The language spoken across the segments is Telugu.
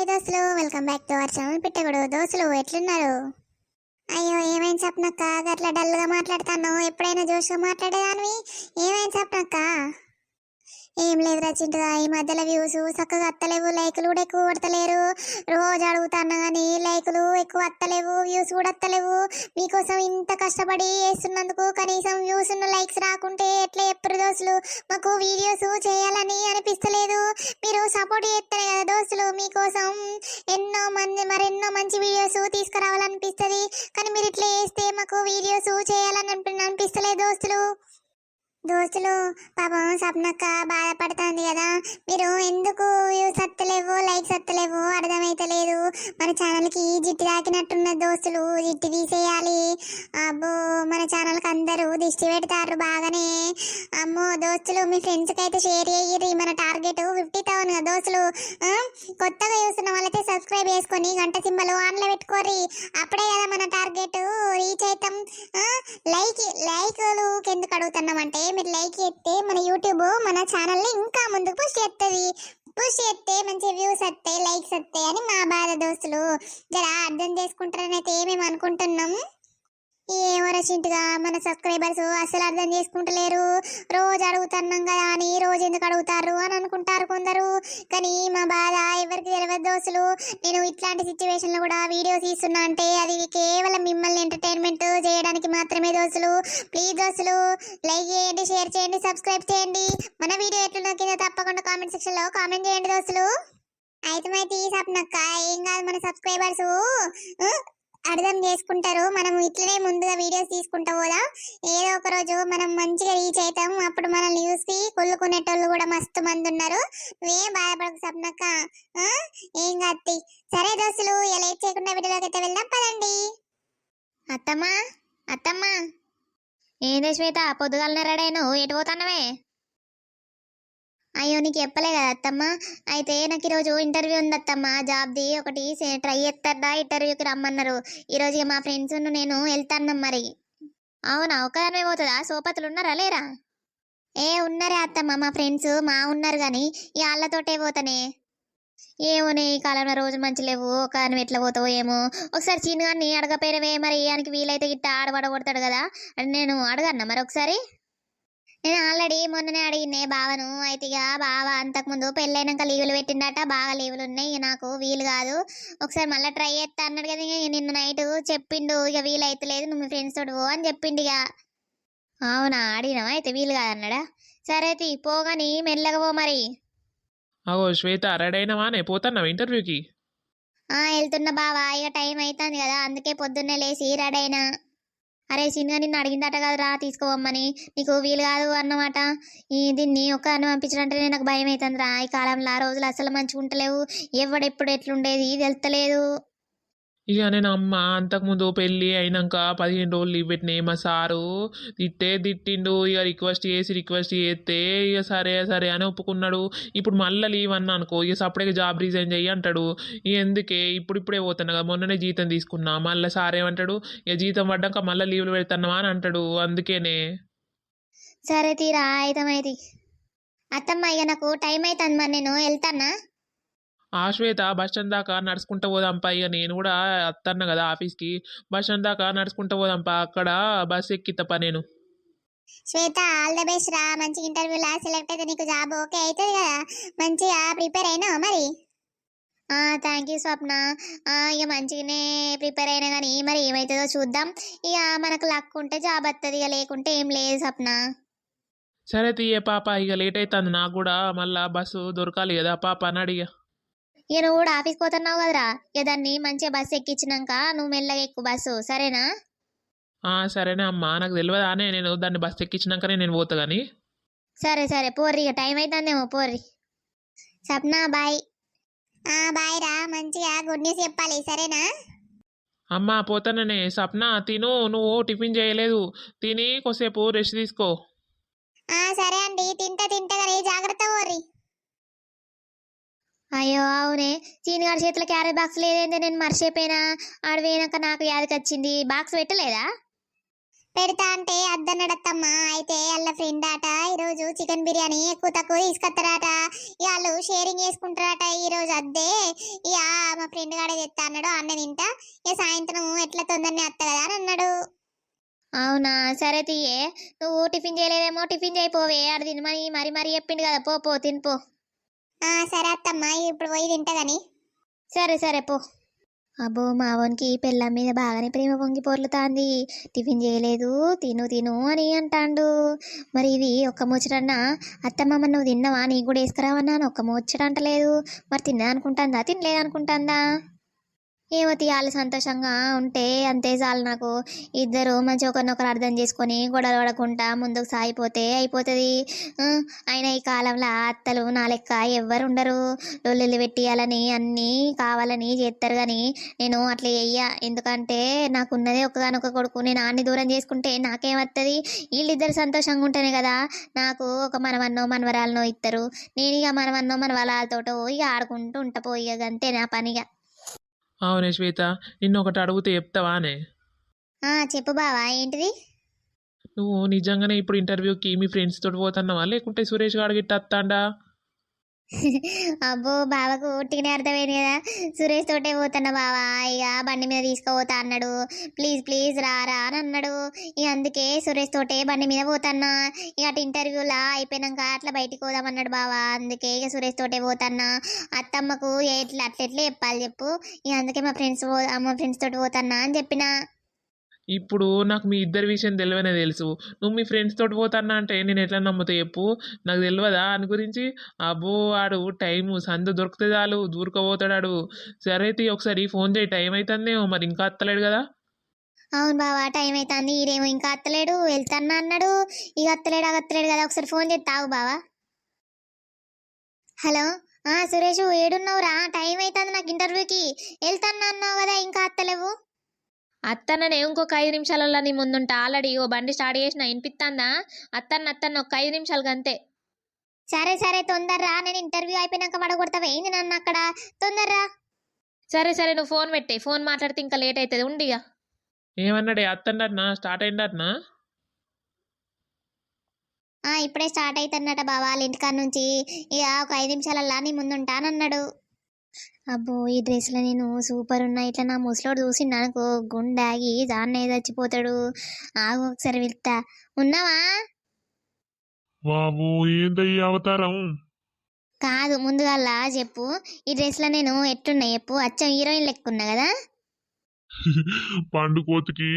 హాయ్ దోస్తులు welcome back to our channel పెట్టకూడదు దోస్తులు ఎట్లున్నారు? అయ్యో ఏమైంది చెప్పనక్క? గట్లా డల్గా మాట్లాడతాను ఎప్పుడైనా జోష్గా మాట్లాడేదానివి? ఏమైంది చెప్పనక్క? ఏం లేదు రచింటుగా ఈ మధ్యలో వ్యూస్ చక్కగా అత్తలేవు లైకులు కూడా ఎక్కువ కొడతలేరు. రోజు అడుగుతాను కానీ లైకులు ఎక్కువ అత్తలేవు వ్యూస్ కూడా అత్తలేవు. మీకోసం ఇంత కష్టపడి చేస్తున్నందుకు కనీసం వ్యూస్ ఉన్న లైక్స్ రాకుంటే ఎట్లా ఎప్పుడు దోస్తులు? మాకు వీడియోస్ చేయాలని అనిపిస్తలేదు. మీరు సపోర్ట్ చేస్తారు కదా దోస్తులు మీకోసం ఎన్నో మంది మరెన్నో మంచి వీడియోస్ తీసుకురావాలనిపిస్తుంది. కానీ మీరు ఇట్లా చేస్తే మాకు వీడియోస్ చేయాలని అనిపి- అనిపిస్తలేదు దోస్తులు. దోస్తులు పాపం సప్నక్క బాధపడుతుంది కదా. మీరు ఎందుకు వ్యూస్ అత్తలేవు లైక్స్ అత్తలేవు అర్థమైతలేదు. మన ఛానల్కి జిట్టి తాకినట్టున్న దోస్తులు జిట్టి తీసేయాలి. అబ్బో మన ఛానల్కి అందరూ దిష్టి పెడతారు బాగానే. అమ్మో దోస్తులు మీ ఫ్రెండ్స్కి అయితే షేర్ చేయరు మన టార్గెట్ ఫిఫ్టీ థౌసండ్ కదా దోస్తులు. కొత్తగా చూస్తున్న వాళ్ళైతే సబ్స్క్రైబ్ చేసుకొని గంట సింబల్ ఆన్లో పెట్టుకోరి అప్పుడే కదా మన టార్గెట్ రీచ్ అవుతాం లైక్ లైక్లు ఎందుకు అడుగుతున్నామంటే మీరు లైక్ చేస్తే మన యూట్యూబ్ మన ఛానల్ని ఇంకా ముందుకు పుష్ చేస్తుంది పుష్ చేస్తే మంచి వ్యూస్ వస్తాయి లైక్స్ వస్తాయి అని మా బాధ దోస్తులు. జరా అర్థం చేసుకుంటారని అయితే మేము అనుకుంటున్నాం? ఏమో రచింటుగా మన సబ్స్క్రైబర్స్ అసలు అర్థం చేసుకుంటలేరు. రోజు అడుగుతున్నాం కదా అని రోజు ఎందుకు అడుగుతారు అని అనుకుంటారు కొందరు. కానీ మా బాధ ఎవరికి తెలియదు దోస్తులు నేను ఇట్లాంటి సిచ్యువేషన్లో కూడా వీడియోస్ తీస్తున్నా అంటే అది కేవలం మిమ్మల్ని ఎంటర్టైన్మెంట్ చేయడానికి మాత్రమే దోస్తులు. ప్లీజ్ దోస్తులు లైక్ చేయండి షేర్ చేయండి సబ్స్క్రైబ్ చేయండి. మన వీడియో ఎట్లున్నా కింద తప్పకుండా కామెంట్ సెక్షన్లో కామెంట్ చేయండి దోస్తులు. అయితే ఈ సప్నక్క ఏం కాదు మన సబ్స్క్రైబర్స్ అర్థం చేసుకుంటారు. మనం ఇట్లనే ముందుగా వీడియోస్ తీసుకుంటా పోదాం ఏదో ఒక రోజు మనం మంచిగా రీచ్ అవుతాం అప్పుడు మనల్ని చూసి కొల్లుకునేటోళ్ళు కూడా మస్తు మంది ఉన్నారు. నువ్వేం బాధపడకు సప్నక్క. ఏం కత్తి సరే దోస్తులు ఇలా లేట్ చేయకుండా వీడియోలోకి అయితే వెళ్దాం. పదండి. అత్తమ్మా అత్తమ్మా. ఏందే శ్వేత పొద్దుగాలనే రెడైను ఎటు పోతున్నావే? అయ్యో నీకు చెప్పలే కదా అత్తమ్మ. అయితే నాకు ఈరోజు ఇంటర్వ్యూ ఉంది అత్తమ్మ. జాబ్ది ఒకటి ట్రై చేస్తారా ఇంటర్వ్యూకి రమ్మన్నారు. ఈరోజు ఇక మా ఫ్రెండ్స్ నేను వెళ్తాను మరి. అవునా? ఒకదానమే పోతుందా? సోపతులు ఉన్నారా? లేరా? ఏ ఉన్నారే అత్తమ్మ. మా ఫ్రెండ్స్ మా ఉన్నారు కానీ ఈ వాళ్ళతోటే పోతానే. ఏమోనే ఈ కాలంలో రోజు మంచి లేవు. ఒక నువ్వు ఎట్లా పోతావో ఏమో. ఒకసారి చిన్నగాన్ని అడగపోయినవే మరి. ఆయనకి వీలైతే గిట్ట ఆడబడగొడతాడు కదా. నేను అడగన్నా మరి ఒకసారి? నేను ఆల్రెడీ మొన్ననే అడిగినే బావను అయితే ఇక బావ అంతకుముందు పెళ్ళైనాక లీవులు పెట్టిండట బాగా లీవులు ఉన్నాయి నాకు వీలు కాదు. ఒకసారి మళ్ళీ ట్రై చేస్తా అన్నాడు కదా ఇక నిన్న నైట్ చెప్పిండు ఇక వీలు అయితే లేదు నువ్వు మీ ఫ్రెండ్స్ తోటి పో అని చెప్పిండు ఇక అవునా అడిగినావా? అయితే వీలు కాదన్నాడా సరే తీ పోగాని మెల్లగా పో మరి. అగో శ్వేత రెడీ అయినావానే పోతున్నావు ఇంటర్వ్యూకి వెళ్తున్నా బావా ఇక టైం అవుతుంది కదా అందుకే పొద్దున్నే లేచి రెడీ అయినా. అరే సినిమా నిన్ను అడిగిందట కదరా తీసుకోవమ్మని. నీకు వీలు కాదు అన్నమాట. ఈ దీన్ని ఒక్క అన్న అంటే నాకు భయం అవుతుందిరా ఈ కాలంలో ఆ రోజులు అసలు మంచిగా ఉండలేవు. ఎవడెప్పుడు ఎట్లుండేది తెలుస్తలేదు. ఇక నేను అమ్మ అంతకుముందు పెళ్ళి అయినాక పదిహేను రోజులు లీవ్ పెట్టినాయి మా సారు. తిట్టే తిట్టిండు ఇక రిక్వెస్ట్ చేసి రిక్వెస్ట్ చేస్తే ఇక సరే సరే అని ఒప్పుకున్నాడు. ఇప్పుడు మళ్ళీ లీవ్ అన్నా అనుకో ఇక సపరేట్గా జాబ్ రిజైన్ చెయ్యి అంటాడు. ఇక ఎందుకే? ఇప్పుడు ఇప్పుడే పోతున్నా కదా మొన్ననే జీతం తీసుకున్నా. మళ్ళీ సార్ ఏమంటాడు? ఇక జీతం పడ్డాక మళ్ళీ లీవ్లు పెడుతున్నావా అని అంటాడు. అందుకేనే. సరే తీరా అయితే అత్తమ్మ ఇక నాకు టైం అవుతుంది మరి నేను వెళ్తానా? ఆ శ్వేత బస్ స్టాండ్ దాకా నడుచుకుంటూ పోదాంపా ఇక నేను కూడా వస్తాను కదా ఆఫీస్కి. బస్ స్టాండ్ దాకా నడుచుకుంటూ పోదాంపా అక్కడ బస్ ఎక్కితప్పా నేను. శ్వేత ఆల్ ద బెస్ట్ రా. మంచి ఇంటర్వ్యూలా సెలెక్ట్ అయితే నీకు జాబ్ ఓకే అవుతుంది కదా. మంచిగా ప్రిపేర్ అయినావు మరి? Thank you Swapna. ఆ, ఇక మంచిగానే ప్రిపేర్ అయినా కానీ మరి ఏమవుతుందో చూద్దాం. ఇక మనకు లక్ ఉంటే జాబ్ వస్తుంది ఇక లేకుంటే ఏం లేదు స్వప్న. సరే తీయే పాప ఇక లేట్ అవుతుంది నాకు కూడా. మళ్ళా బస్సు దొరకాలి కదా పాప అని అడిగా. ఇక నువ్వు కూడా ఆఫీస్కి పోతున్నావు కదరా. ఇక దాన్ని మంచిగా బస్సు ఎక్కించినాక నువ్వు మెల్లగా ఎక్కువ బస్సు సరేనా? ఆ సరేనే అమ్మా. నాకు తెలియదానే నేను దాన్ని బస్సు ఎక్కించినాకనే నేను పోతా కానీ సరే సరే పోర్రి ఇక టైం అవుతుందేమో పోర్రి. సప్న బాయ్. బాయ్ రా మంచిగా గుడ్ న్యూస్ చెప్పాలి సరేనా? అమ్మా పోతాననే. సప్న తిను నువ్వు టిఫిన్ చేయలేదు. తిని కొద్దిసేపు రెస్ట్ తీసుకో. ఆ సరే అండి తింటా తింటా కానీ జాగ్రత్త పోర్రి. అయ్యో అవునే. సీనిగారి చేతిలో క్యారెట్ బాక్స్ లేదేంటి నేను మర్చిపోయినా. ఆడ పోయినాక నాకు యాదకి వచ్చింది. బాక్స్ పెట్టలేదా? పెడతా అంటే అద్దన్నడత్తమ్మ. అయితే వాళ్ళ ఫ్రెండ్ అట ఈరోజు చికెన్ బిర్యానీ ఎక్కువ తక్కువ తీసుకొస్తారట. వాళ్ళు షేరింగ్ చేసుకుంటారట ఈరోజు అద్దే. ఇక మా ఫ్రెండ్ గాడే తెస్తా అన్నాడు. అన్న తింటా. ఇక సాయంత్రం ఎట్లా తొందరనే వస్తా కదా అని అన్నాడు. అవునా? సరే తీయే. నువ్వు టిఫిన్ చేయలేదేమో టిఫిన్ చేయపోవే. ఆడ తినమని మరి మరి చెప్పిండు కదా. పో పో తినిపో సరే అత్తమ్మ ఇప్పుడు పోయి తింటా సరే సరే పో. అబ్బో మావోనికి పెళ్ళం మీద బాగానే ప్రేమ పొంగి పొర్లుతాంది. టిఫిన్ చేయలేదు తిను తిను అని అంటాడు. మరి ఇది ఒక్క ముచ్చటన్నా అత్తమ్మ నువ్వు తిన్నావా? నీకు కూడా వేసుకురావన్నాను ఒక్క ముచ్చట అంటలేదు మరి తిన్నా అనుకుంటుందా తినలేదు అనుకుంటుందా ఏమో వాళ్ళు సంతోషంగా ఉంటే అంతే చాలు నాకు. ఇద్దరు మంచి ఒకరినొకరు అర్థం చేసుకొని గొడవలు పడకుండా ముందుకు సాగిపోతే అయిపోతుంది. ఆ, అయినా ఈ కాలంలో అత్తలు నా లెక్క ఎవ్వరు ఉండరు. లొల్లిలు పెట్టియాలని అన్నీ కావాలని చేస్తారు కానీ నేను అట్లా చెయ్య. ఎందుకంటే నాకున్నదే ఒకగానొక కొడుకు. నేను ఆన్ని దూరం చేసుకుంటే నాకేమత్తది వీళ్ళిద్దరు సంతోషంగా ఉంటేనే కదా నాకు ఒక మనవన్నో మనవరాలనో ఇస్తారు నేను ఇక మనవన్నో మనవరాలతోటో ఇక ఆడుకుంటూ ఉంటపోయి అంతే నా పనిగా. అవునే శ్వేత నిన్ను ఒకటి అడిగితే చెప్తావానే ఆ, చెప్పు బావా ఏంటిది? నువ్వు నిజంగానే ఇప్పుడు ఇంటర్వ్యూకి మీ ఫ్రెండ్స్ తోటి పోతున్నావా? లేకుంటే సురేష్ గారు గిట్ట వస్తాడా? అబ్బో బావకు ఉట్టిగానే అర్థమైంది కదా. సురేష్ తోటే పోతున్నా బావా. ఇక బండి మీద తీసుకుపోతా అన్నాడు. ప్లీజ్ ప్లీజ్ రారా అని అన్నాడు. ఇక అందుకే సురేష్ తోటే బండి మీద పోతున్నా. ఇక అటు ఇంటర్వ్యూలా అయిపోయినాక అట్లా బయటికి పోదామన్నాడు బావా. అందుకే ఇక సురేష్ తోటే పోతున్నా. అత్తమ్మకు ఎట్లా అట్లా ఎట్లా చెప్పాలి చెప్పు. ఇక అందుకే మా ఫ్రెండ్స్ పో మా ఫ్రెండ్స్ తోటి పోతున్నా అని చెప్పిన. ఇప్పుడు నాకు మీ ఇద్దరి విషయం తెలియనే తెలుసు. నువ్వు మీ ఫ్రెండ్స్ తోటి పోతానా అంటే నేను ఎట్లా నమ్ముతా చెప్పు. నాకు తెలియదా? అని గురించి అబ్బో ఆడు టైం సందు దొరికితే చాలు దూరుకుపోతాడు సరే తీ ఒకసారి ఫోన్ చేయి టైం అవుతుందేమో మరి ఇంకా అత్తలేడు కదా? అవును బావా టైం అవుతుంది ఈడేమో ఇంకా అత్తలేడు వెళ్తాన్నా అన్నాడు. ఇక అత్తలేడు అగ అత్తలేడు కదా? ఒకసారి ఫోన్ చేసి తాగు బావా. హలో? సురేష్ ఏడున్నావురా? టైం అవుతుంది నాకు ఇంటర్వ్యూకి వెళ్తాన్నా అన్నావు కదా ఇంకా అత్తలేవు? అత్తన్ననే ఇంకొక ఐదు నిమిషాలలో నీ ముందుంటా. ఆల్రెడీ ఓ బండి స్టార్ట్ చేసిన వినిపిస్తుందా అత్తన్న అత్తన్న ఒక ఐదు నిమిషాలు అంతే. సరే సరే తొందరరా. నేను ఇంటర్వ్యూ అయిపోయినాక పడగొడతావు. ఏంది నన్ను అక్కడ? తొందరరా. సరే సరే నువ్వు ఫోన్ పెట్టే. ఫోన్ మాట్లాడితే ఇంకా లేట్ అవుతుంది ఉండిగా ఏమన్నాడే? అత్తన్నట్నా? స్టార్ట్ అయిందట్నా? ఆ ఇప్పుడే స్టార్ట్ అవుతున్నట బావా. వాళ్ళ ఇంటికాడ నుంచి. ఇక ఒక ఐదు నిమిషాలల్లా నీ ముందుంటానన్నాడు అబ్బో ఈ డ్రెస్లో నేను సూపర్ ఉన్నా ఇట్లా నా ముసలోడు చూసిండు అనుకో గుండాగి దాన్నే చచ్చిపోతాడు. ఆగు ఒకసారి వెళ్తా. ఉన్నావా? బాబు ఏందయ్యి అవతారం? కాదు ముందుగల్లా చెప్పు. ఈ డ్రెస్లో నేను ఎట్టున్నా చెప్పు. అచ్చం హీరోయిన్ లెక్కున్నా కదా? పండు కోతికి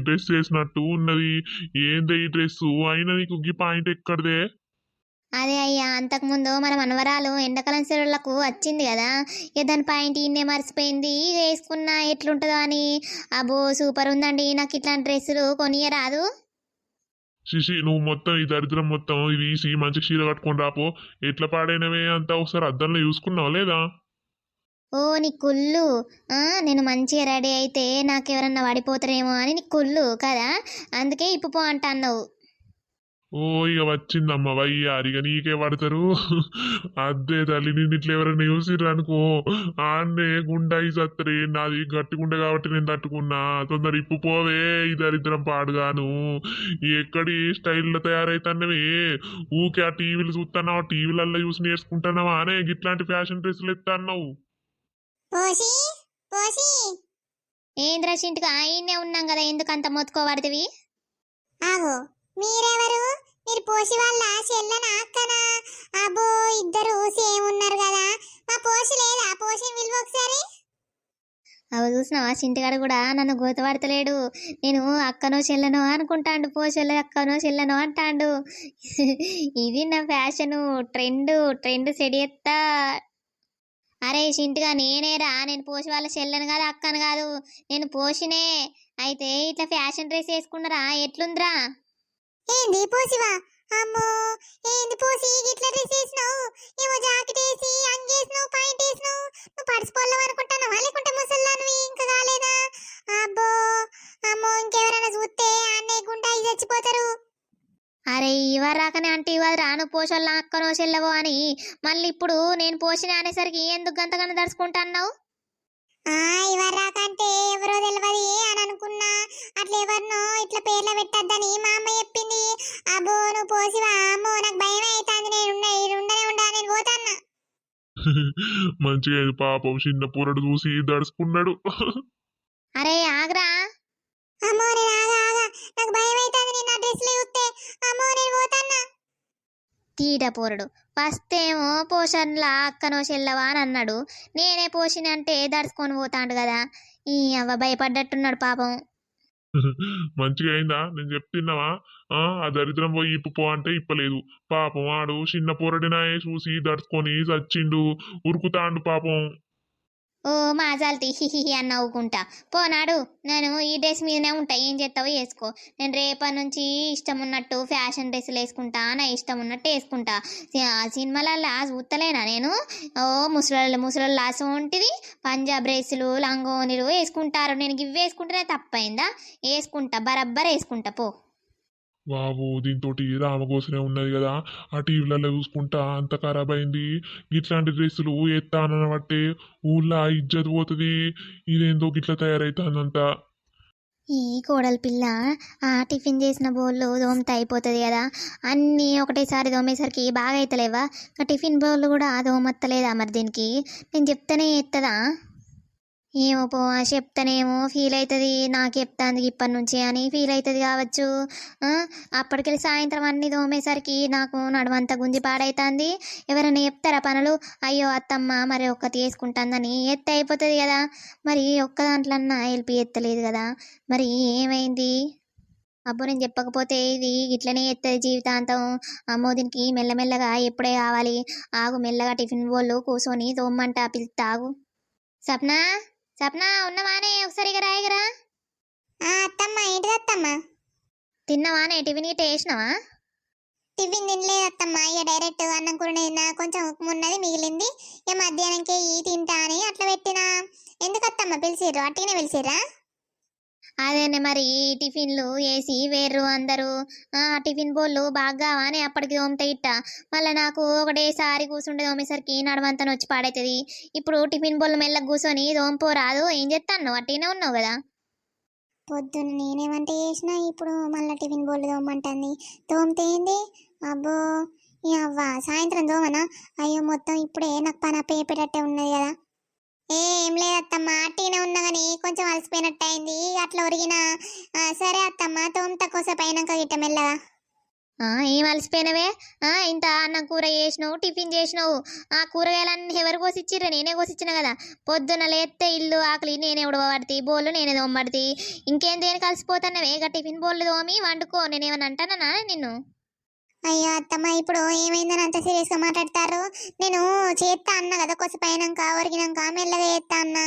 డ్రెస్ వేసినట్టు ఉన్నది. ఏందయ్యి డ్రెస్ అయినా నీకు గీ పాయింట్ ఎక్కడదే? అదే అయ్యా అంతకుముందు మన మనవరాలు ఎండాకాలం సెలవులకు వచ్చింది కదా ఇక దాని పాయింట్ ఇన్నే మర్చిపోయింది. వేసుకున్నా ఎట్లుంటుందో అని. అబ్బో సూపర్ ఉందండి నాకు ఇట్లాంటి డ్రెస్సులు కొనియరాదు. శిశి నువ్వు మొత్తం ఈ దరిద్రం మొత్తం ఇది తీసి మంచి చీర కట్టుకొని రాపో. ఎట్లా పాడైనవే అంతా ఒకసారి అద్దంలో చూసుకున్నావు లేదా? ఓ నీ కుళ్ళు. నేను మంచిగా రెడీ అయితే నాకు ఎవరన్నా పడిపోతారేమో అని నీ కుళ్ళు కదా అందుకే ఇప్పు పో అంటున్నావు ఓ ఇక వచ్చిందమ్మ వయ్యారి ఇక నీకే పడతారు. అద్దే తల్లి నిన్ను ఇట్లా ఎవరైనా చూసిర్రు అనుకో. ఆన్నే గుండాయి సత్తరే నాది గట్టిగుండే కాబట్టి నేను తట్టుకున్నా. తొందర ఇప్పు పోవే ఈ దరిద్రం పాడుగాను. ఎక్కడి స్టైల్లో తయారైతున్నవి? ఊకే ఆ టీవీలు చూస్తున్నావు టీవీలలో చూసి నేర్చుకుంటున్నావా? అనే ఇట్లాంటి ఫ్యాషన్ డ్రెస్సులు ఎత్తన్నావు. పోసి పోసి ఏంద్రా చింటికి ఆయన్నే ఉన్నాం కదా ఎందుకు అంత మొత్తుకోబడుతుంది ఆగో మీరెవరు? మీరు పోసి వాళ్ళ చెల్లనా అక్కనా అబ్బో ఇద్దరు సేమ్ ఉన్నారు కదా? మా పోసి లేదా? పోసి విలువ ఒకసారి? అవి చూసిన చింటిగాడు కూడా నన్ను గోతపడతలేడు నేను అక్కనో చెల్లెనో అనుకుంటాండు పో అక్కనో చెల్లెనో అంటాండు. ఇది నా ఫ్యాషను ట్రెండ్ ట్రెండ్ సెడియత్తా. అరే చింటిగా నేనేరా? నేను పోసి వాళ్ళ చెల్లెను కాదు అక్కను కాదు. నేను పోషినే. అయితే ఇట్లా ఫ్యాషన్ డ్రెస్ వేసుకున్నారా? ఎట్లుందిరా? ఏంది పోసివా? అమ్మో ఏంది పోసి ఇట్లా డ్రెస్ వేసినావు? ఏమో జాకెట్ వేసి అంగేసినావు పాయింట్ వేసినావు? నువ్వు పడిచిపోలేవు అనుకుంటాను లేకుంటే ముసల్లానివి ఇంకా కాలేదా? అబ్బో అమ్మో ఇంకెవరైనా చూస్తే అన్నయ్య గుండా ఇది చచ్చిపోతారు. అరే ఇవరు రాకనే అంటే ఇవాళ రాను పోషల్లా అక్కనో చెల్లవో అని. మళ్ళీ ఇప్పుడు నేను పోషిన అనేసరికి ఎందుకు గంతగానో దడుచుకుంటా అన్నావు? ఆ ఇవరాకంటే ఎవరో తెలియదు అని అనుకున్నా. అట్లా ఎవరినో ఇట్లా పేర్లు పెట్టద్దని మా అమ్మ చెప్పింది. అబ్బో నువ్వు పోసివా? అమ్మో నాకు భయం అవుతుంది నేను ఉండ- ఈడ ఉండనే ఉండా నేను పోతాన్నా. మంచిగా పాపం చిన్న పూరడు చూసి దడుచుకున్నాడు. అరే ఆగ్రా. తీట పోరడు. ఫస్తేమో పోషన్లా అక్కనో చెల్లవా అని అన్నాడు. నేనే పోషినంటే దడుచుకొని పోతాండు కదా. ఈ అవ్వ భయపడ్డట్టున్నాడు పాపం. మంచిగా అయిందా? నేను చెప్తున్నావా ఆ దరిద్రం పోయి ఇప్పుపో అంటే ఇప్పలేదు. పాపం వాడు చిన్న పోరడినాయే చూసి దడుచుకొని చచ్చిండు. ఉరుకుతాండు పాపం. ఓ మాజాలతి హిహిహి అని నవ్వుకుంటా. పోనాడు నేను ఈ డ్రెస్ మీదనే ఉంటా ఏం చేస్తావో వేసుకో. నేను రేపటి నుంచి ఇష్టం ఉన్నట్టు ఫ్యాషన్ డ్రెస్సులు వేసుకుంటా నా ఇష్టం ఉన్నట్టు వేసుకుంటా. సి- సినిమాలల్లా చూస్తలేనా నేను? ఓ ముసలి ముసలి లాస్ ఉంటుంది పంజాబ్ డ్రెస్సులు లంగోనీలు వేసుకుంటారు. నేను ఇవి వేసుకుంటేనే తప్పైందా? వేసుకుంటా బరబ్బర్ వేసుకుంటా పో. బాబు దీంతో రామకోసనే ఉన్నది కదా. ఆ టీవీలలో చూసుకుంటా అంత ఖరాబ్ అయింది. ఇట్లాంటి డ్రెస్సులు ఎత్తానని బట్టే ఊళ్ళో ఇజ్జత్ పోతుంది. ఇదేందో గిట్లా తయారైతుందంతా. ఈ కోడలి పిల్ల ఆ టిఫిన్ చేసిన బౌల్లో దోమత అయిపోతుంది కదా. అన్నీ ఒకటేసారి దోమేసరికి బాగా అవుతలేవా ఇంకా టిఫిన్ బౌల్ కూడా దోమత్తలేదా మరి దీనికి? నేను చెప్తేనే ఎత్తదా? ఏమో పో చెప్తానేమో ఫీల్ అవుతుంది. నాకు చెప్తాంది ఇప్పటి నుంచి అని ఫీల్ అవుతుంది కావచ్చు. అప్పటికెళ్ళి సాయంత్రం అన్ని దోమేసరికి నాకు నడుమంతా గుంజి పాడైతుంది. ఎవరైనా చెప్తారా పనులు? అయ్యో అత్తమ్మ మరి ఒక్కటి వేసుకుంటుందని ఎత్త అయిపోతుంది కదా. మరి ఒక్క దాంట్లన్నా హెల్ప్ ఎత్తలేదు కదా. మరి ఏమైంది? అబ్బో నేను చెప్పకపోతే ఇది ఇట్లనే ఎత్తది జీవితాంతం. అమ్మో దీనికి మెల్లమెల్లగా ఎప్పుడే కావాలి? ఆగు మెల్లగా టిఫిన్ బోళ్ళు కూర్చొని తోమ్మంట పిలుస్తా తాగు. సప్నా సప్నా ఉన్నవానే ఒకసారి ఇక రాయగరా ఆ అత్తమ్మ ఏంటిది అత్తమ్మ? తిన్నవానే టిఫిన్ గిట్ట వేసినావా టిఫిన్ తినలేదు అత్తమ్మ. ఇక డైరెక్ట్ అన్నం కూర తిన్నా కొంచెం ఉప్పు ఉన్నది మిగిలింది. ఇక మధ్యాహ్నంకే ఈ తింటా అని అట్లా పెట్టినా. ఎందుకు అత్తమ్మ పిలిచిర్రు? అట్టినే పిలిచిర్రా? అదేనే మరి ఈ టిఫిన్లు వేసి వేర్రు అందరూ? ఆ టిఫిన్ బోళ్ళు బాగా అని అప్పటికి తోమితే ఇట్ట. మళ్ళీ నాకు ఒకటేసారి కూర్చుంటే తోమేసరికి నడమంతా వచ్చి పాడైతుంది. ఇప్పుడు టిఫిన్ బోళ్ళు మెల్లగా కూర్చొని తోంపో రాదు. ఏం చేస్తాను అట్టినే ఉన్నావు కదా? పొద్దున్న నేనేమంటే చేసినా ఇప్పుడు మళ్ళీ టిఫిన్ బోళ్ళు తోమంటుంది. తోమితే ఏంది? అబ్బో అవ్వ సాయంత్రం తోమనా? అయ్యో మొత్తం ఇప్పుడే నాకు పని అప్పయ్యేటట్టే ఉన్నది కదా. ఏం లేదత్తమ్మా టీనే ఉన్నా కానీ కొంచెం అలసిపోయినట్టు అయింది అట్లా ఒరిగిన సరే అత్తమ్మ తోమత కోసేపు అయినాక గిట్ట మెల్లగా. ఏం అలసిపోయినవే? ఇంత అన్నం కూర చేసినావు టిఫిన్ చేసినావు. ఆ కూరగాయలన్నీ ఎవరు కోసిచ్చిర్రు? నేనే కోసిచ్చిన కదా. పొద్దున లేస్తే ఇల్లు ఆకలి నేనే ఉడవబడితే బోళ్ళు నేనే తోమబడితే. ఇంకేం దేని కలిసిపోతానవే ఇక టిఫిన్ బోళ్ళు తోమి వండుకో. నేనేమని అంటానా నిన్ను? అయ్యో అత్తమ్మ ఇప్పుడు ఏమైందని అంత సీరియస్గా మాట్లాడతారు? నేను చేస్తా అన్నా కదా కొద్దిసేపు అయినాక ఒరిగినాక మెల్లగా చేస్తా అన్నా.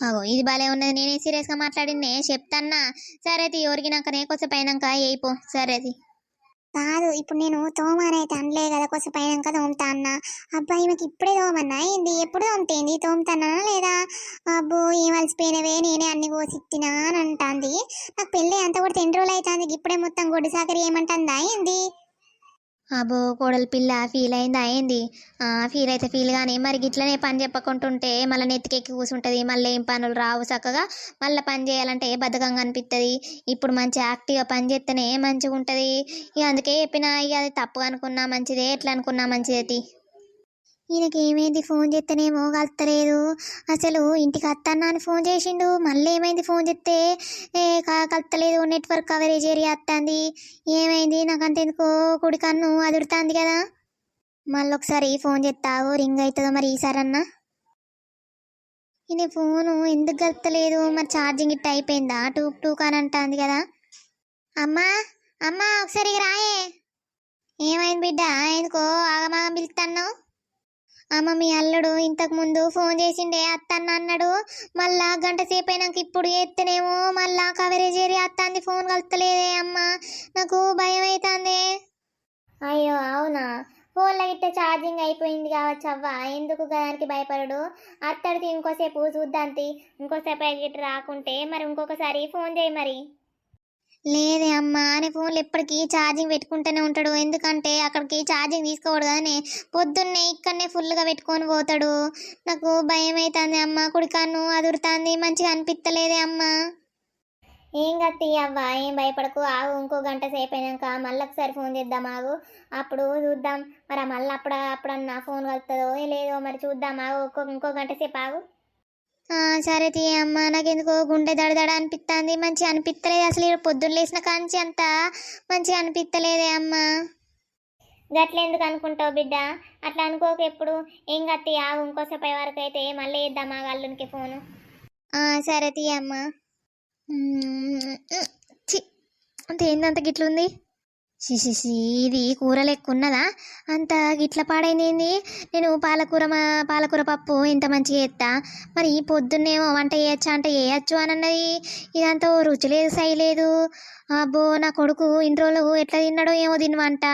అగో ఇది భలే ఉన్నది నేనే సీరియస్గా మాట్లాడిందే చెప్తాన్నా సరే ఒరిగినాక ఒరిగినాకనే కొద్దిసేపు వేయిపో అయిపో సరేది కాదు ఇప్పుడు నేను తోమనైతే అనలే కదా కొంచెం పైన తోముతా అన్న. అబ్బాయి ఈమెకి ఇప్పుడే తోమన్నా? ఏంది? ఎప్పుడు తోముతేంది? తోముతానా లేదా? అబ్బో ఏం అలసిపోయినవే నేనే అన్ని కోసిత్తినా అని అంటాంది. నాకు పెళ్ళి అంత కూడా ఎన్ని రోజులు అవుతుంది. ఇప్పుడే మొత్తం గొడ్డు సాకరి ఏమంటుందా? ఏంది? అబ్బో కోడలి పిల్ల ఫీల్ అయిందా అయింది ఫీల్ అయితే ఫీల్ కానీ మరి గిట్లనే పని చెప్పకుంటుంటే మళ్ళీ నెత్తికెక్కి కూర్చుంటుంది మళ్ళీ ఏం పనులు రావు చక్కగా. మళ్ళీ పని చేయాలంటే బద్ధకంగా అనిపిస్తుంది ఇప్పుడు మంచి యాక్టివ్గా పని చేస్తేనే మంచిగా ఉంటుంది ఇక అందుకే చెప్పిన ఇక అది తప్పు అనుకున్నా మంచిదే ఎట్లా అనుకున్నా మంచిదే ఈయనకి ఏమైంది? ఫోన్ చేస్తేనేమో కలుస్తలేదు అసలు ఇంటికి వస్తానా అని ఫోన్ చేసిండు. మళ్ళీ ఏమైంది ఫోన్ చేస్తే ఏ నెట్వర్క్ కవరేజ్ ఏరియా వస్తుంది ఏమైంది? నాకు అంతెందుకో కుడి కన్ను అదురుతుంది కదా. మళ్ళీ ఒకసారి ఫోన్ చేస్తావు రింగ్ అవుతుందో మరి ఈసారన్నా? ఈయన ఫోను ఎందుకు కలుపుతలేదు మరి ఛార్జింగ్ ఇట్ట అయిపోయిందా? టూ టూ కాని అంటుంది కదా. అమ్మా అమ్మా ఒకసారి రాయే. ఏమైంది బిడ్డ? ఎందుకో ఆగమాగం పిలుస్తాను అమ్మ మీ అల్లుడు ఇంతకు ముందు ఫోన్ చేసిండే అత్తన్న అన్నాడు. మళ్ళా గంట సేపు అయినాక ఇప్పుడు ఎత్తనేమో మళ్ళా కవరేజ్ ఏరియా అత్తంది ఫోన్ కలుస్తలేదే అమ్మ. నాకు భయం అవుతుంది అయ్యో అవునా? ఫోన్లో ఇట్ట ఛార్జింగ్ అయిపోయింది కావచ్చు అవ్వ. ఎందుకు దానికి భయపడడు? అత్తడికి ఇంకోసేపు చూద్దాంతి. ఇంకోసేపు గిట్ట రాకుంటే మరి ఇంకొకసారి ఫోన్ చేయి మరి. లేదే అమ్మా అనే ఫోన్లు ఎప్పటికీ ఛార్జింగ్ పెట్టుకుంటూనే ఉంటాడు. ఎందుకంటే అక్కడికి ఛార్జింగ్ తీసుకోకూడదు కానీ పొద్దున్నే ఇక్కడనే ఫుల్గా పెట్టుకొని పోతాడు. నాకు భయం అవుతుంది అమ్మ కుడికాను అదురుతుంది మంచిగా అనిపిస్తలేదే అమ్మ. ఏం కత్తి అవ్వ ఏం భయపడకు ఆగు ఇంకో గంట సేపు అయినాక మళ్ళీ ఒకసారి ఫోన్ చేద్దాం ఆగు. అప్పుడు చూద్దాం. మరి మళ్ళీ అప్పుడు అప్పుడన్నా ఫోన్ కలుతుందో లేదో మరి చూద్దాం ఆగు ఇంకో గంట సేపు ఆగు. సరే తీ అమ్మ నాకెందుకో గుండె దడదడ అనిపిస్తుంది మంచిగా అనిపిస్తలేదు అసలు ఈరోజు పొద్దున్న లేచిన కాంచి అంత. మంచిగా అనిపిస్తలేదే అమ్మ. గట్లెందుకు అనుకుంటావు బిడ్డ? అట్లా అనుకోక ఎప్పుడు. ఏం కత్తి ఆగు ఇంకోసేపు వరకు అయితే మళ్ళీ ఇద్దామా గల్లునికి ఫోను? సరే తీ అమ్మ. అంత ఏందంత గిట్లుంది? శిశిశి ఇది కూర లెక్క ఉన్నదా అంత గిట్ల పాడైంది నేను పాలకూర మా పాలకూర పప్పు ఇంత మంచిగా చేస్తా మరి పొద్దున్నేమో వంట చేయొచ్చా అంటే చేయొచ్చు అని అన్నది ఇదంతా ఓ రుచి లేదు సై లేదు. అబ్బో నా కొడుకు ఇన్ని రోజులు ఎట్లా తిన్నాడో ఏమో దీని వంట.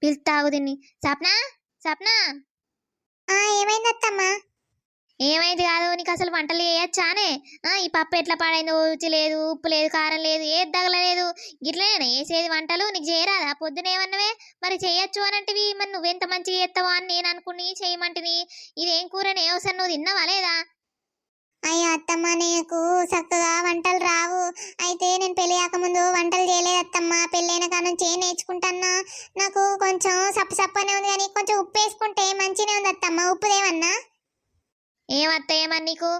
పిలుస్తాగు దీన్ని. సప్నా సప్నా ఏమైందత్తమ్మా ఏమైంది అత్తమ్మా ఏమైంది కాదు నీకు అసలు వంటలు చేయొచ్చానే ఈ పప్పు ఎట్లా పాడైందో రుచి లేదు ఉప్పు లేదు కారం లేదు ఏది తగలలేదు. గిట్లనే వేసేది వంటలు నీకు చేయరాదా? పొద్దున ఏమన్నవే? మరి చేయొచ్చు అనంటివి. మరి నువ్వెంత మంచిగా చేస్తావా అని నేను అనుకుని చేయమంటిని. ఇదేం కూరనే? ఒకసారి నువ్వు తిన్నావా లేదా? అయ్యో అత్తమ్మ నీకు చక్కగా వంటలు రావు. అయితే నేను పెళ్ళి కాకముందు వంటలు చేయలేదు అత్తమ్మ. పెళ్ళైన కాడ నుంచి నేర్చుకుంటాన్నా? నాకు కొంచెం సప్పు సప్పనే ఉంది కానీ కొంచెం ఉప్పు వేసుకుంటే మంచిగానే ఉంది అత్తమ్మ. ఉప్పు దేవన్నా? ఏమత్త ఏమని నీకు?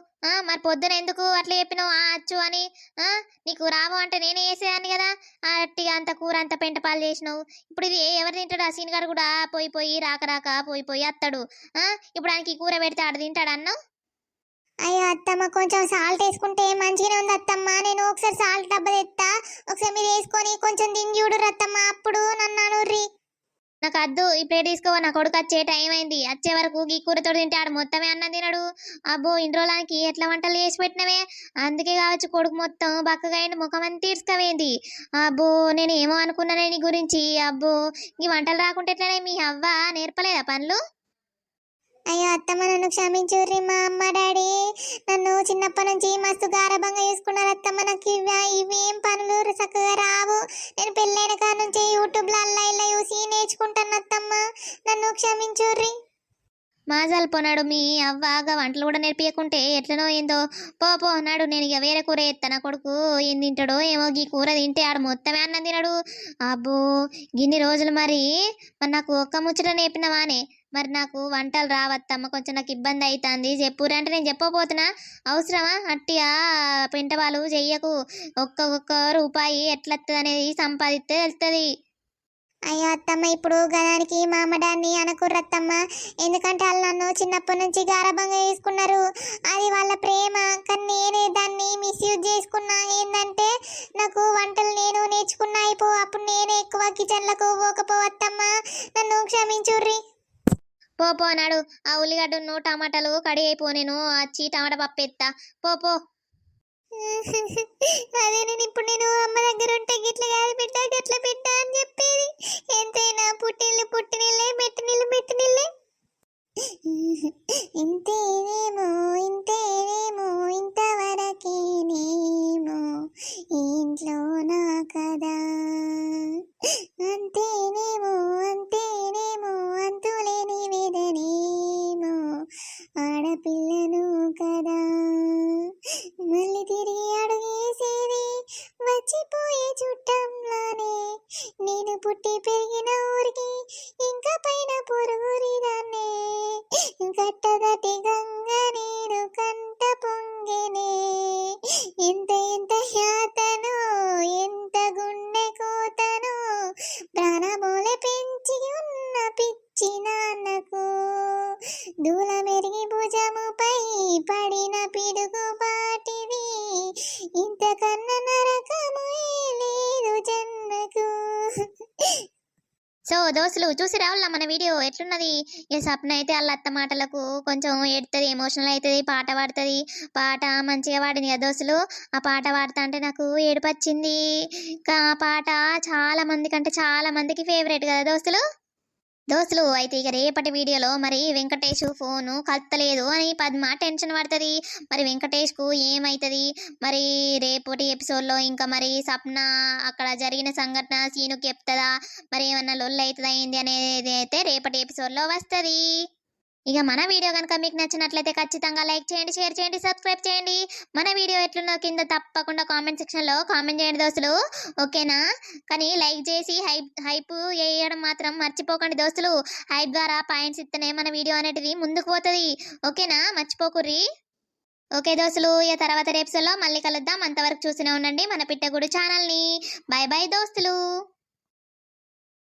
మరి పొద్దున ఎందుకు అట్లా చెప్పినావు? ఆ అచ్చు అని నీకు రావు అంటే నేనే వేసేదాన్ని కదా. ఆ అట్టిగా అంత కూర అంత పెంటపాలు చేసినావు. ఇప్పుడు ఇది ఎవరు తింటాడు? ఆ సీనిగాడు కూడా పోయి పోయి రాక రాక పోయి పోయి అత్తాడు. ఇప్పుడు ఆయనకి కూర పెడితే ఆడ తింటాడు అన్నావు అయ్యో అత్తమ్మ కొంచెం సాల్ట్ వేసుకుంటే మంచిగానే ఉంది అత్తమ్మ. నేను ఒకసారి సాల్ట్ డబ్బా తెస్తా ఒకసారి మీరు వేసుకొని కొంచెం తిని చూడు అత్తమ్మ. అప్పుడు నన్ను అనుర్రీ. నాకు అద్దు ఇప్పుడే తీసుకో నా కొడుకు వచ్చే టైం అయింది. వచ్చే వరకు ఈ కూరతో తింటే మొత్తమే అన్నం తినడు. అబ్బో ఇన్ని రోజులకి ఎట్లా వంటలు చేసి పెట్టినవే? అందుకే కావచ్చు కొడుకు మొత్తం బక్కగా అయింది ముఖం అని తీర్చుకవేంది అబ్బో నేను ఏమో అనుకున్నానే నీ గురించి. అబ్బో ఈ వంటలు రాకుంటే ఎట్లనే మీ అవ్వ నేర్పలేదా పనులు? అయ్యో అత్తమ్మ నన్ను క్షమించుర్రి మా అమ్మ డాడీ. నన్ను చిన్నప్పటి నుంచి మస్తు గారభంగా చూసుకున్నారు అత్తమ్మ. నాకు ఇవి ఇవేం పనులు చక్కగా రావు. నేను పెళ్ళైన కాడ నుంచి యూట్యూబ్లో అల్లా ఇలా చూసి నేర్చుకుంటాను అత్తమ్మ. నన్ను క్షమించుర్రి. మాజాలు పోనాడు మీ అవ్వగా వంటలు కూడా నేర్పించకుంటే ఎట్లనో ఏందో. పో పో అన్నాడు. నేను ఇక వేరే కూర ఎత్తాను నా కొడుకు? ఏం తింటాడో ఏమో ఈ కూర తింటే ఆడు మొత్తమే అన్నం తినడు. అబ్బో గిన్ని రోజులు మరి మరి నాకు ఒక్క ముచ్చట నేర్పినవానే. మరి నాకు వంటలు రావత్తమ్మ కొంచెం నాకు ఇబ్బంది అవుతుంది చెప్పురా అంటే నేను చెప్పబోతున్నా? అవసరమా? అట్టిగా పెంటవాళ్ళు చెయ్యకు. ఒక్క రూపాయి ఎట్లా వస్తుంది అనేది సంపాదిస్తే వెళ్తుంది అయ్యో అత్తమ్మ ఇప్పుడు గదానికి మా అమ్మ ఎందుకంటే వాళ్ళు నన్ను చిన్నప్పటి నుంచి గారభంగా చేసుకున్నారు. అది వాళ్ళ ప్రేమ. కానీ నేనే దాన్ని మిస్యూజ్ చేసుకున్నా. ఏంటంటే నాకు వంటలు నేను నేర్చుకున్నా. అయిపో అప్పుడు నేనే ఎక్కువ కిచెన్లకు పోకపోవత్తమ్మ. నన్ను క్షమించుర్రి. పో పో నాడు ఆ ఉల్లిగడ్డను టమాటాలు కడి అయిపో నేను. వచ్చి టమాటా పప్పు ఎత్తా. పో పో. అదే నేను ఇప్పుడు నేను అమ్మ దగ్గర ఉంటే గిట్ల కాదు బిడ్డ గట్ల బిడ్డ అని చెప్పేది. ఎంతైనా పుట్టిల్లు పుట్టినిల్లే మెట్టినిల్లు మెట్టినిల్లే. ఇంతేనేమో ఇంతే. పిచ్చి నాన్నకు. దూల మెరిగి భుజముపై పడిన పిడుగు పాటిది ఇంతకన్నా నరకము లేదు జన్మకు. సో దోస్తులు చూసి రావాల మన వీడియో? ఎట్లున్నది? ఈ సప్న అయితే వాళ్ళ అత్త మాటలకు కొంచెం ఎడుతుంది ఎమోషనల్ అవుతుంది పాట పాడుతుంది. పాట మంచిగా పాడింది కదా దోస్తులు? ఆ పాట పాడుతా అంటే నాకు ఏడుపచ్చింది ఇంకా ఆ పాట చాలా మందికి అంటే చాలా మందికి ఫేవరెట్ కదా దోస్తులు? దోస్తులు అయితే ఇక రేపటి వీడియోలో మరి వెంకటేష్ ఫోను కలతలేదు అని పద్మ టెన్షన్ పడుతుంది. మరి వెంకటేష్కు ఏమవుతుంది మరి రేపటి ఎపిసోడ్లో ఇంకా మరి సప్న అక్కడ జరిగిన సంఘటన సీనుకి చెప్తుందా? మరి ఏమన్నా లొల్లు అవుతుందా ఏంది అనేది అయితే రేపటి ఎపిసోడ్లో వస్తుంది. ఇక మన వీడియో కనుక మీకు నచ్చినట్లయితే ఖచ్చితంగా లైక్ చేయండి షేర్ చేయండి సబ్స్క్రైబ్ చేయండి. మన వీడియో ఎట్లున్నో కింద తప్పకుండా కామెంట్ సెక్షన్లో కామెంట్ చేయండి దోస్తులు. ఓకేనా? కానీ లైక్ చేసి హైప్ హైప్ వేయడం మాత్రం మర్చిపోకండి దోస్తులు. హైప్ ద్వారా పాయింట్స్ ఇస్తేనే మన వీడియో అనేది ముందుకు పోతుంది. ఓకేనా? మర్చిపోకుర్రి ఓకే దోస్తులు ఇక తర్వాత రేప్స్లో మళ్ళీ కలుద్దాం. అంతవరకు చూసినే ఉండండి మన పిట్టగుడు ఛానల్ని. బాయ్ బాయ్ దోస్తులు.